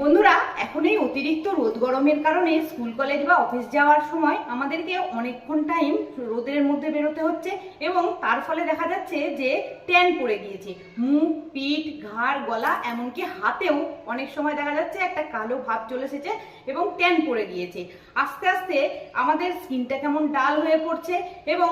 বন্ধুরা, এখন এই অতিরিক্ত রোদ গরমের কারণে স্কুল, কলেজ বা অফিস যাওয়ার সময় আমাদেরকে অনেকক্ষণ টাইম রোদের মধ্যে বেরোতে হচ্ছে এবং তার ফলে দেখা যাচ্ছে যে ট্যান পড়ে গিয়েছে। মুখ, পিঠ, ঘাড়, গলা এমনকি হাতেও অনেক সময় দেখা যাচ্ছে একটা কালো ভাব চলে এসেছে এবং ট্যান পড়ে গিয়েছে। আস্তে আস্তে আমাদের স্কিনটা কেমন ডাল হয়ে পড়ছে এবং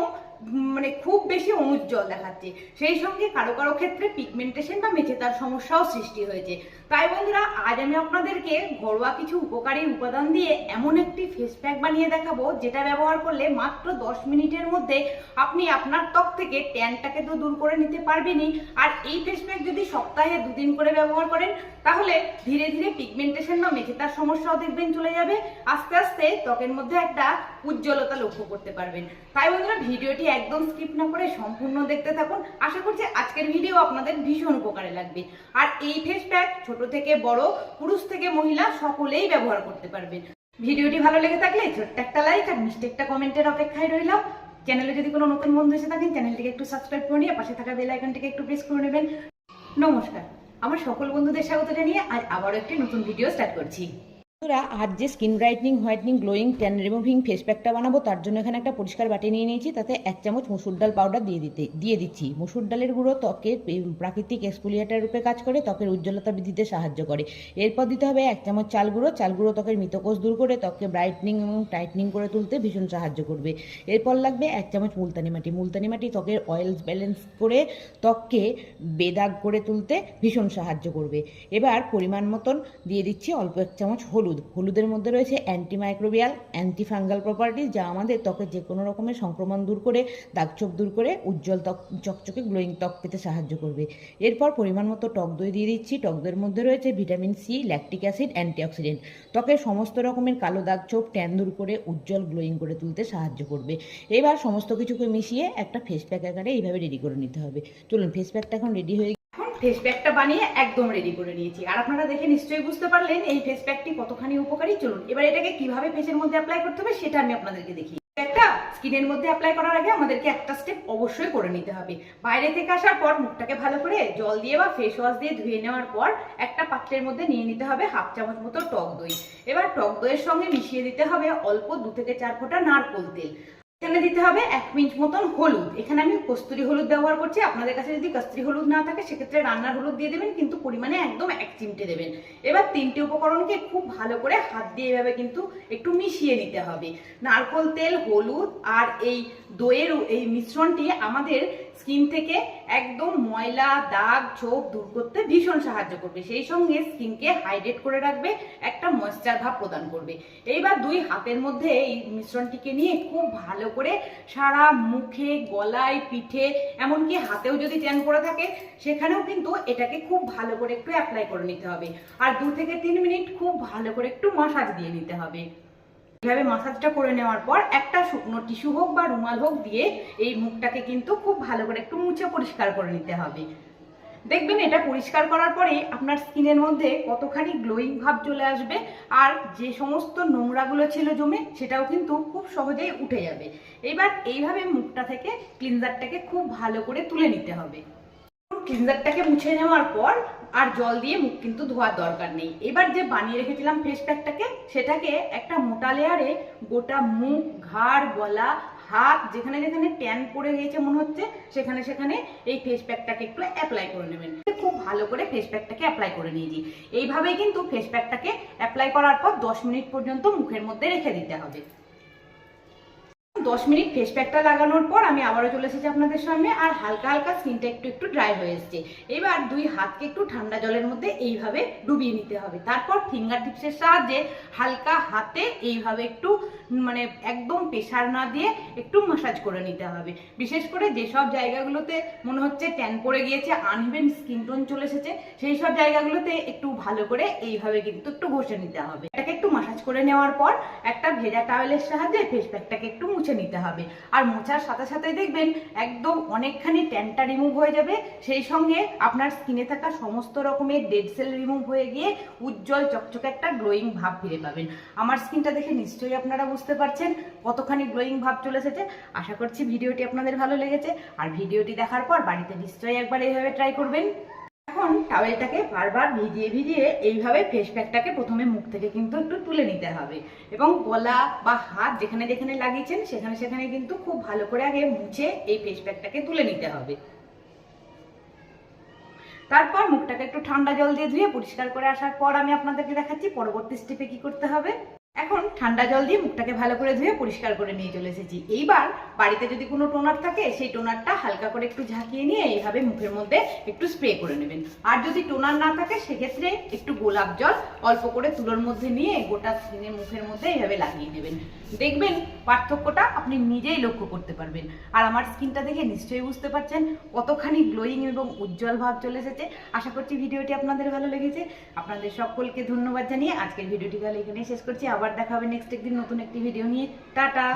মানে খুব বেশি অনুজ্জ্বল দেখাচ্ছে। সেই সঙ্গে কারও কারও ক্ষেত্রে পিগমেন্টেশন বা মেচে তার সমস্যাও সৃষ্টি হয়েছে। তাই বন্ধুরা, আজ আমি আপনাদেরকে ঘরোয়া কিছু উপকারী উপাদান দিয়ে এমন একটি ফেস প্যাক বানিয়ে দেখাবো, যেটা ব্যবহার করলে মাত্র দশ মিনিটের মধ্যে আপনি আপনার ত্বক থেকে ট্যানটাকে তো দূর করে নিতে পারবেনই। আর এই ফেস প্যাক যদি সপ্তাহে দুদিন করে ব্যবহার করেন, তাহলে ধীরে ধীরে পিগমেন্টেশন বা মেচে তার সমস্যাও দেখবেন চলে যাবে। আস্তে আস্তে ত্বকের মধ্যে একটা উজ্জ্বলতা লক্ষ্য করতে পারবেন। তাই বন্ধুরা, ভিডিওটি একদম স্কিপ না করে সম্পূর্ণ দেখতে থাকুন। আশা করছি আজকের ভিডিও আপনাদের ভীষণ উপকারে লাগবে। আর এই ফেস প্যাক ছোট থেকে বড়, পুরুষ থেকে মহিলা সকলেই ব্যবহার করতে পারবেন। ভিডিওটি ভালো লেগে থাকলে ছোট্ট একটা লাইক আর মিষ্টি একটা কমেন্টের অপেক্ষায় রইলাম। চ্যানেলে যদি কোনো নতুন বন্ধু এসে থাকেন চ্যানেলটিকে একটু সাবস্ক্রাইব করে নিয়ে পাশে থাকা বেল আইকনটিকে একটু প্রেস করে নেবেন। নমস্কার। আমার সকল বন্ধুদের স্বাগত জানিয়ে আজ আবারও একটি নতুন ভিডিও স্টার্ট করছি। বন্ধুরা, আজ যে skin brightening whitening glowing tan removing face প্যাকটা বানাবো, তার জন্য এখানে একটা পরিষ্কার বাটি নিয়ে নিয়েছি। তাতে এক চামচ মুসুর ডাল পাউডার দিয়ে দিতে, দিয়ে দিচ্ছি। মুসুর ডালের গুঁড়ো ত্বকের প্রাকৃতিক এক্সফোলিয়েটার রূপে কাজ করে, ত্বকের উজ্জ্বলতা বৃদ্ধিতে সাহায্য করে। এরপর দিতে হবে এক চামচ চাল গুঁড়ো। চাল গুঁড়ো ত্বকের মৃতকোষ দূর করে, ত্বককে ব্রাইটনিং এবং টাইটনিং করে তুলতে ভীষণ সাহায্য করবে। এরপর লাগবে এক চামচ মুলতানি মাটি। মুলতানি মাটি ত্বকের অয়েল ব্যালেন্স করে, ত্বককে বেদাগ করে তুলতে ভীষণ সাহায্য করবে। এবার পরিমাণ মতন দিয়ে দিচ্ছি অল্প এক চামচ হলুদ হলুদের মধ্যে রয়েছে অ্যান্টিমাইক্রোবিয়াল অ্যান্টিফাঙ্গাল প্রপার্টিজ যা আমাদের ত্বকের যে কোনো রকমের সংক্রমণ দূর করে, দাগছোপ দূর করে, উজ্জ্বল ত্বক, চকচকে গ্লোয়িং ত্বক পেতে সাহায্য করবে। এরপর পরিমাণ মতো টক দই দিয়ে দিচ্ছি। টক দইয়ের মধ্যে রয়েছে vitamin C lactic acid antioxidant ত্বকের সমস্ত রকমের কালো দাগ ছোপ ট্যান দূর করে, উজ্জ্বল গ্লোয়িং করে তুলতে সাহায্য করবে। এবার সমস্ত কিছুকে মিশিয়ে একটা ফেস প্যাক আকারে এইভাবে রেডি করে নিতে হবে। চলুন ফেস প্যাকটা এখন রেডি হয়ে ফেস প্যাকটা বানিয়ে একদম রেডি করে নিয়েছি। আর আপনারা দেখে নিশ্চয়ই বুঝতে পারলেন এই ফেস প্যাকটি কতখানি উপকারী। চলুন, এবার এটাকে কীভাবে ফেসের মধ্যে অ্যাপ্লাই করতে হবে সেটা আমি আপনাদেরকে দেখি একটা স্কিনের মধ্যে অ্যাপ্লাই করার আগে আমাদেরকে একটা স্টেপ অবশ্যই করে নিতে হবে। বাইরে থেকে আসার পর মুখটাকে ভালো করে জল দিয়ে বা ফেস ওয়াশ দিয়ে ধুয়ে নেওয়ার পর একটা পাত্রের মধ্যে নিয়ে নিতে হবে হাফ চামচ মতো টক দই। এবার টক দইয়ের সঙ্গে মিশিয়ে দিতে হবে অল্প দু থেকে চার ফোঁটা নারকোল তেল। এখানে দিতে হবে এক মিনিট মতন হলুদ। এখানে আমি কস্তুরি হলুদ ব্যবহার করছি। আপনাদের কাছে যদি কস্তুরি হলুদ না থাকে, সেক্ষেত্রে রান্নার হলুদ দিয়ে দেবেন, কিন্তু পরিমাণে একদম এক চিমটে দেবেন। এবার তিনটে উপকরণকে খুব ভালো করে হাত দিয়ে এভাবে কিন্তু একটু মিশিয়ে নিতে হবে। নারকোল তেল, হলুদ আর এই দইয়ের এই মিশ্রণটি আমাদের স্কিন থেকে একদম ময়লা, দাগ, ছোপ দূর করতে ভীষণ সাহায্য করবে। সেই সঙ্গে স্কিনকে হাইড্রেট করে রাখবে, একটা ময়েশ্চার ভাব প্রদান করবে। এইবার দুই হাতের মধ্যে এই মিশ্রণটিকে নিয়ে খুব ভালো করে সারা মুখে, গলায়, পিঠে, এমনকি হাতেও যদি ট্যান করে থাকে, সেখানেও কিন্তু এটাকে খুব ভালো করে একটু অ্যাপ্লাই করে নিতে হবে। আর দু থেকে তিন মিনিট খুব ভালো করে একটু মশাজ দিয়ে নিতে হবে। এভাবে মাসাজটা করে নেওয়ার পর একটা শুকনো টিস্যু হোক বা রুমাল হোক দিয়ে এই মুখটাকে কিন্তু খুব ভালো করে একটু মুছে পরিষ্কার করে নিতে হবে। দেখবেন এটা পরিষ্কার করার পরে আপনার স্কিনের মধ্যে কতখানি গ্লোয়িং ভাব চলে আসবে আর যে সমস্ত নোংরাগুলো ছিল জমে সেটাও কিন্তু খুব সহজেই উঠে যাবে। এবার এইভাবে মুখটা থেকে ক্লিনজারটাকে খুব ভালো করে তুলে নিতে হবে। ক্লিনজারটাকে মুছে নেওয়ার পর আর জল দিয়ে মুখ কিন্তু ধোয়ার দরকার নেই। এবার যে বানিয়ে রেখেছিলাম ফেস প্যাকটাকে সেটাকে একটা মোটা লেয়ারে গোটা মুখ, ঘাড়, গলা, হাত, যেখানে যেখানে ট্যান পড়ে গিয়েছে মনে হচ্ছে, সেখানে সেখানে এই ফেস প্যাকটাকে একটু অ্যাপ্লাই করে নেবেন। খুব ভালো করে ফেস প্যাকটাকে অ্যাপ্লাই করে নিয়েছি। এইভাবেই কিন্তু ফেস প্যাকটাকে অ্যাপ্লাই করার পর দশ মিনিট পর্যন্ত মুখের মধ্যে রেখে দিতে হবে। দশ মিনিট ফেস প্যাকটা লাগানোর পর আমি আবারও চলে এসেছি আপনাদের সামনে, আর হালকা হালকা স্কিনটা একটু একটু ড্রাই হয়ে এসেছে। এবার দুই হাতকে একটু ঠান্ডা জলের মধ্যে এইভাবে ডুবিয়ে নিতে হবে। তারপর ফিঙ্গার টিপসের সাহায্যে হালকা হাতে এইভাবে একটু মানে একদম প্রেশার না দিয়ে একটু মাসাজ করে নিতে হবে। বিশেষ করে যেসব জায়গাগুলোতে মনে হচ্ছে ট্যান পড়ে গিয়েছে আনইভেন স্কিন টোন চলে এসেছে, সেই সব জায়গাগুলোতে একটু ভালো করে এইভাবে কিন্তু একটু ঘষে নিতে হবে। এটাকে একটু মাসাজ করে নেওয়ার পর একটা ভেজা টাওয়েলের সাহায্যে ফেস প্যাকটাকে একটু মুছে নিতে হবে। আর মোছার সাথে সাথে দেখবেন একদম অনেকখানি ট্যানটা রিমুভ হয়ে যাবে। সেই সঙ্গে আপনার স্কিনে থাকা সমস্ত রকমের ডেড সেল রিমুভ হয়ে গিয়ে উজ্জ্বল চকচকে একটা গ্লোয়িং ভাব ফিরে পাবেন। আমার স্কিনটা দেখে নিশ্চয়ই আপনারা বুঝতে পারছেন কতখানি গ্লোয়িং ভাব চলে এসেছে। আশা করছি ভিডিওটি আপনাদের ভালো লেগেছে। আর ভিডিওটি দেখার পর বাড়িতে নিশ্চয়ই একবার এইভাবে ট্রাই করবেন। এখন টাওয়েলটাকে বারবার ভিজিয়ে ভিজিয়ে এইভাবে ফেস প্যাকটাকে প্রথমে মুখ থেকে কিন্তু একটু তুলে নিতে হবে। এবং গলা বা হাত যেখানে যেখানে লাগিয়েছেন, সেখানে সেখানে কিন্তু খুব ভালো করে আগে মুছে এই ফেস প্যাকটাকে তুলে নিতে হবে। তারপর মুখটাকে একটু ঠান্ডা জল দিয়ে ধুয়ে পরিষ্কার করে আসার পর আমি আপনাদেরকে দেখাচ্ছি পরবর্তী স্টেপে কি করতে হবে। এখন ঠান্ডা জল দিয়ে মুখটাকে ভালো করে ধুয়ে পরিষ্কার করে নিয়ে চলে এসেছি। এইবার বাড়িতে যদি কোনো টোনার থাকে, সেই টোনারটা হালকা করে একটু ঝাঁকিয়ে নিয়ে এইভাবে মুখের মধ্যে একটু স্প্রে করে নেবেন। আর যদি টোনার না থাকে, সেক্ষেত্রে একটু গোলাপ জল অল্প করে তুলোর মধ্যে নিয়ে গোটা স্কিনের মুখের মধ্যে এইভাবে লাগিয়ে নেবেন। দেখবেন পার্থক্যটা আপনি নিজেই লক্ষ্য করতে পারবেন। আর আমার স্কিনটা দেখে নিশ্চয়ই বুঝতে পারছেন কতখানি গ্লোয়িং এবং উজ্জ্বল ভাব চলে এসেছে। আশা করছি ভিডিওটি আপনাদের ভালো লেগেছে। আপনাদের সকলকে ধন্যবাদ জানিয়ে আজকের ভিডিওটি তাহলে এখানে শেষ করছি। আবার দেখা হবে নেক্সট একদিন নতুন একটি ভিডিও নিয়ে। টাটা!